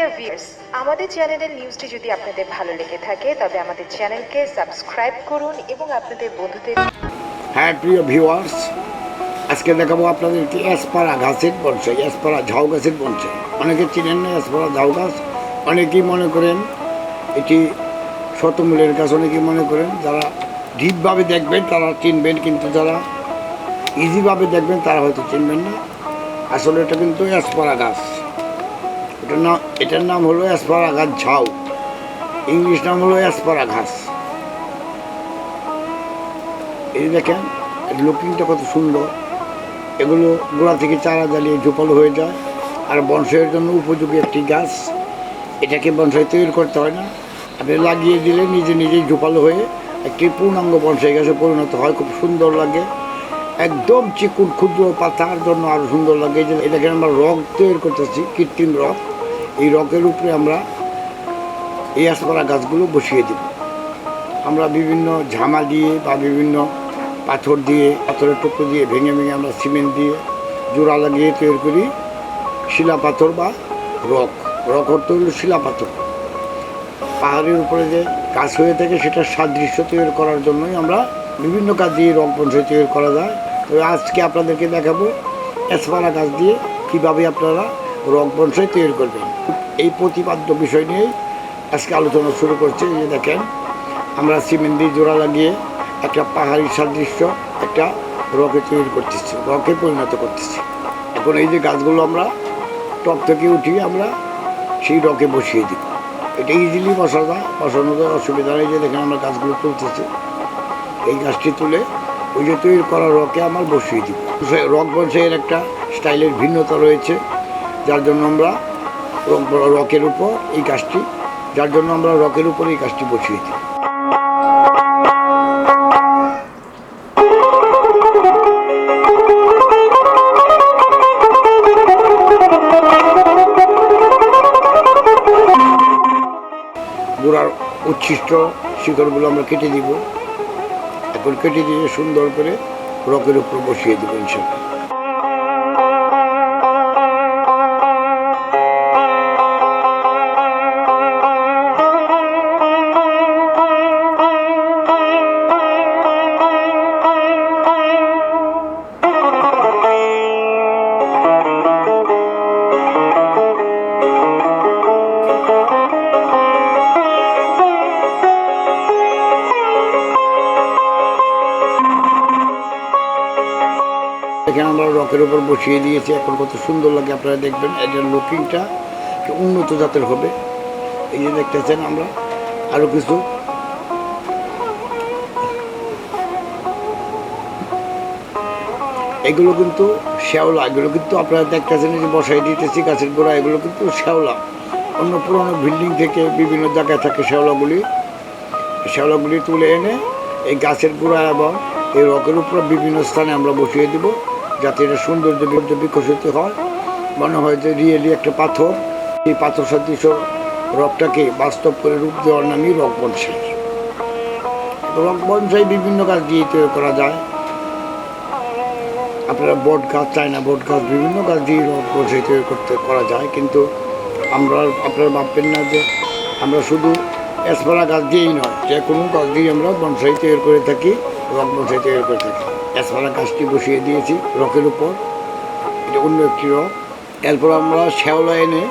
Dear viewers আমাদের চ্যানেলের নিউজটি যদি আপনাদের ভালো লেগে থাকে, তবে আমাদের চ্যানেলকে সাবস্ক্রাইব করুন এবং আপনাদের বন্ধুদের হ্যাঁ প্রিয় ভিউয়ার্স আজকে দেখাবো আপনাদেরকে এসপাড়া ঘাসের বনসাই, এসপাড়া ঝাউ গাছের বনসাই। অনেকে চিনেন না এসপাড়া ঝাউ গাছ? অনেকেই মনে করেন এটি শতমূলের গাছ, অনেকেই মনে করেন যারা ডিপভাবে দেখবেন তারা চিনবেন, কিন্তু যারা ইজিভাবে দেখবেন তারা হয়তো চিনবেন না। আসলে এটা কিন্তু এসপাড়া গাছ। এটার নাম এটার নাম হলো গাছ ঝাউ। ইংলিশ নাম হলো এসপাড়া ঘাস এই দেখেন লুকিংটা কত সুন্দর। এগুলো গোড়া থেকে চারা জ্বালিয়ে ঝোপালো হয়ে যায়। আর বনসাইয়ের জন্য উপযোগী একটি গাছ। এটাকে বনসাই তৈরি করতে হয় না। আপনি লাগিয়ে দিলে নিজে নিজেই ঝোপালো হয়ে একটি পূর্ণাঙ্গ বনসাই গাছে পরিণত হয়। খুব সুন্দর লাগে। একদম চিকুন, ক্ষুদ্র পাতার জন্য আরও সুন্দর লাগে। যে এটাকে আমরা রক তৈরি করতেছি, কৃত্রিম রক এই রকের উপরে আমরা এই আসপাড়া গাছগুলো বসিয়ে দিব। আমরা বিভিন্ন ঝামা দিয়ে বা বিভিন্ন পাথর দিয়ে, পাথরের টুকরো দিয়ে, ভেঙে ভেঙে আমরা সিমেন্ট দিয়ে জোড়া লাগিয়ে তৈরি করি শিলা পাথর বা রক। রক অর্থ হলো শিলা পাথর পাহাড়ের উপরে যে গাছ হয়ে থাকে, সেটার সাদৃশ্য তৈরি করার জন্যই আমরা বিভিন্ন কাজ দিয়ে রক বংশে তৈরি করা যায়। তবে আজকে আপনাদেরকে দেখাবো এসপারা গাছ দিয়ে কীভাবে আপনারা রক বংশাই তৈরি করবেন এই প্রতিপাদ্য বিষয় নিয়ে আজকে আলোচনা শুরু করছি যে দেখেন, আমরা সিমেন্ট দিয়ে জোড়া লাগিয়ে একটা পাহাড়ি সাদৃশ্য, একটা রকে তৈরি করতেছি রকে পরিণত করতেছি। এখন এই যে গাছগুলো আমরা টপ থেকে উঠিয়ে আমরা সেই রকে বসিয়ে দিই এটা ইজিলি বসা যায়, বসানো যায়, অসুবিধা নেই যে দেখেন আমরা গাছগুলো তুলতেছি। এই গাছটি তুলে ওই যে তৈরি করা রকে আমার বসিয়ে সে- রক বংশের একটা স্টাইলের ভিন্নতা রয়েছে। যার জন্য আমরা রক- রকের উপর এই গাছটি যার জন্য আমরা রকের উপর এই গাছটি বসিয়ে দিই গোড়ার উচ্ছিষ্ট শিকড়গুলো আমরা কেটে দিব। এখন কেটে দিয়ে সুন্দর করে রকের উপর বসিয়ে দেবো ইনশাল্লাহ এখানে আমরা রকের উপর বসিয়ে দিয়েছি। এখন কত সুন্দর লাগে আপনারা দেখবেন এটার লুকিংটা উন্নত জাতের হবে। এই যে দেখতেছেন আমরা আরও কিছু। এগুলো কিন্তু শ্যাওলা, এগুলো কিন্তু আপনারা দেখতেছেন যে বসাই দিতেছি গাছের গোড়া, এগুলো কিন্তু শ্যাওলা। অন্য পুরনো বিল্ডিং থেকে বিভিন্ন জায়গায় থাকে শ্যাওলাগুলি। শ্যাওলাগুলি তুলে এনে এই গাছের গোড়া এবং এই রকের উপর বিভিন্ন স্থানে আমরা বসিয়ে দিব। যাতে এটা সৌন্দর্য বিকশিত হয়। মনে হয় যে রিয়েলি একটা পাথর। এই পাথর সদৃশ রকটাকে বাস্তব করে রূপ দেওয়ার নামই রক বনসাই রক বনসাই বিভিন্ন গাছ দিয়ে তৈরি করা যায়। আপনারা বট গাছ চায় না বট গাছ, বিভিন্ন গাছ দিয়ে রক বনসাই তৈরি করতে করা যায়। কিন্তু আমরা, আপনারা ভাববেন না যে আমরা শুধু এসপাড়া গাছ দিয়েই নয়, যে কোনো গাছ দিয়ে আমরা বনসাই তৈরি করে থাকি রক বনসাই তৈরি করে থাকি। এসপাড়া গাছটি বসিয়ে দিয়েছি রকের উপর। এটা অন্য একটি রক। এরপর আমরা শ্যাওলা এনে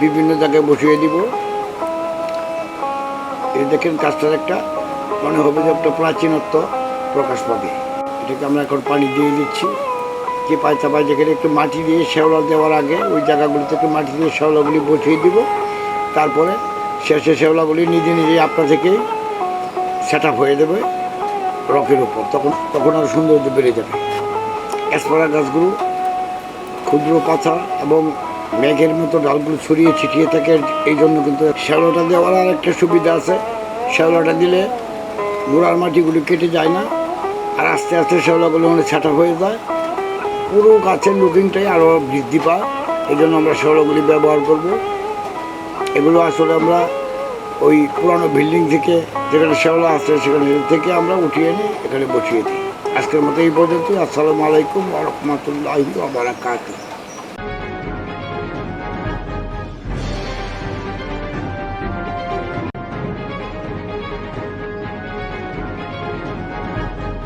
বিভিন্ন জায়গায় বসিয়ে দিব। এই দেখেন গাছটার একটা, মনে হবে যে একটা প্রাচীনত্ব প্রকাশ পাবে। এটাকে আমরা এখন পানি দিয়ে দিচ্ছি। যে পায়তা পায় যেখানে একটু মাটি দিয়ে শ্যাওলা দেওয়ার আগে ওই জায়গাগুলিতে একটু মাটি দিয়ে শ্যাওলাগুলি বসিয়ে দিব। তারপরে শেষে শ্যাওলাগুলি নিজে নিজেই আপনা থেকেই সেট হয়ে যাবে রকের উপর, তখন তখন আরও সৌন্দর্য বেড়ে যাবে। অ্যাসপারা গাছগুলো ক্ষুদ্র পাতা এবং মেঘের মতো ডালগুলো ছড়িয়ে ছিটিয়ে থাকে, এই জন্য কিন্তু শ্যাওলাটা দেওয়ার আর একটা সুবিধা আছে। শ্যাওলাটা দিলে গোড়ার মাটিগুলো কেটে যায় না, আর আস্তে আস্তে শ্যাওলাগুলো মানে ছাটা হয়ে যায়। পুরো গাছের লুকিংটাই আরও বৃদ্ধি পায়, এই জন্য আমরা শ্যাওলাগুলি ব্যবহার করব। এগুলো আসলে আমরা ওই পুরানো বিল্ডিং থেকে যেখানে শ্যাওলা আছে, সেখানে থেকে আমরা উঠিয়ে এনে এখানে বসিয়ে দিই। আজকের মতো এই পর্যন্ত আসসালামু আলাইকুম রহমতুল্লাহ বারাকাতুহ।